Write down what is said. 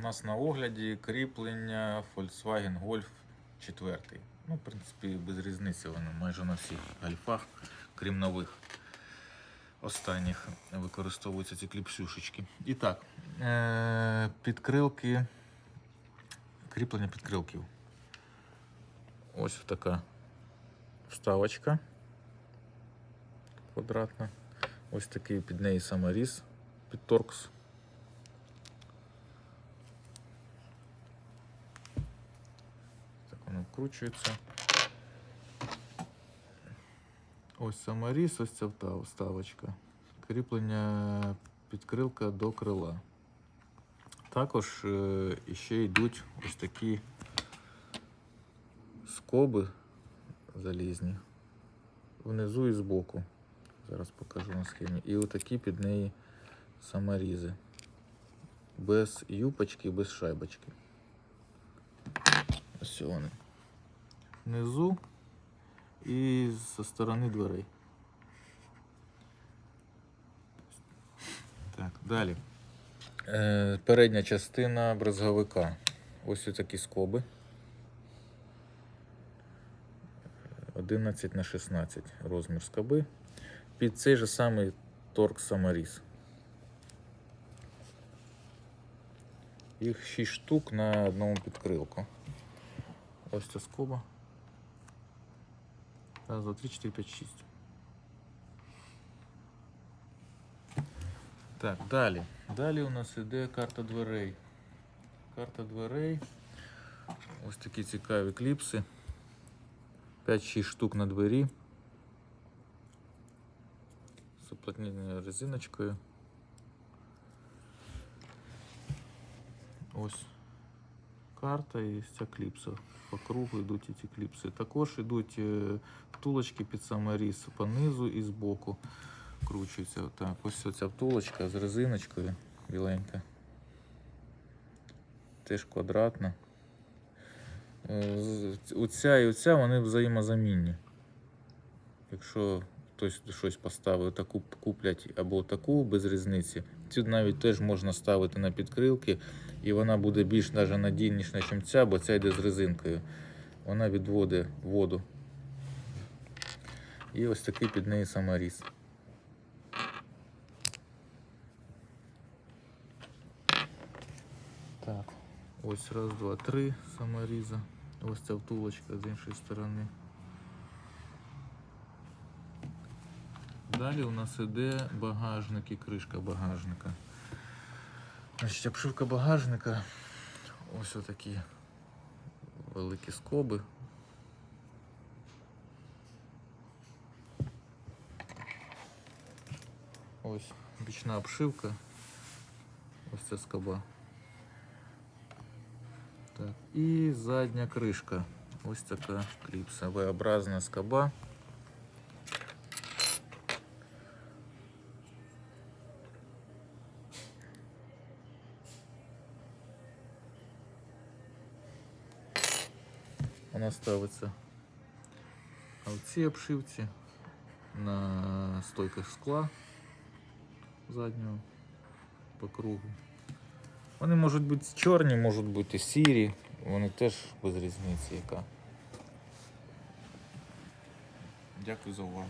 нас на огляді кріплення Volkswagen Golf 4. Ну, в принципі, без різниці воно майже на всіх гольфах, крім нових. Останніх використовуються ці кліпсюшечки. І так, е- підкрилки, кріплення підкрилків. Ось така вставочка квадратна. Ось такий під неї саморіз під торкс. Так воно вкручується. Ось саморіз, ось ця вставочка. Кріплення підкрилка до крила. Також е, ще йдуть ось такі скоби залізні. Внизу і збоку. Зараз покажу на схемі. І отакі під неї саморізи. Без юпочки, без шайбочки. Ось вони. Внизу і зі сторони дверей. Так, далі. Е, передня частина брезговика. Ось такі скоби. 11 на 16 розмір скоби. Під цей же самий торк саморіз. Їх 6 штук на одному підкрилку. Ось ця скоба. Раз, два, три, чотири, п'ять, шість. Так, далі. Далі у нас іде карта дверей. Карта дверей. Ось такі цікаві кліпси. 5-6 штук на двері. З уплотненою резиночкою. Ось Карта і ця кліпса. По кругу йдуть ці кліпси. Також йдуть е, втулочки під саморіз по низу і збоку. Кручується отак. Ось ця втулочка з резиночкою біленька. Теж квадратна. Е, Оця і оця вони взаємозамінні. Якщо хтось щось поставив, таку куплять або таку без різниці, цю навіть теж можна ставити на підкрилки, і вона буде більш навіть надійніша, ніж ця, бо ця йде з резинкою. Вона відводить воду. І ось такий під неї саморіз. Так, ось раз, два, три саморіза. Ось ця втулочка з іншої сторони. Далі у нас іде багажник і кришка багажника. Значить, обшивка багажника. Ось отакі великі скоби. Ось бічна обшивка. Ось ця скоба. Так, і задня кришка. Ось така кліпса. V-образна скоба. Вона ставиться а в цій обшивці на стойках скла заднього по кругу. Вони можуть бути чорні, можуть бути сірі, вони теж без різниці яка. Дякую за увагу.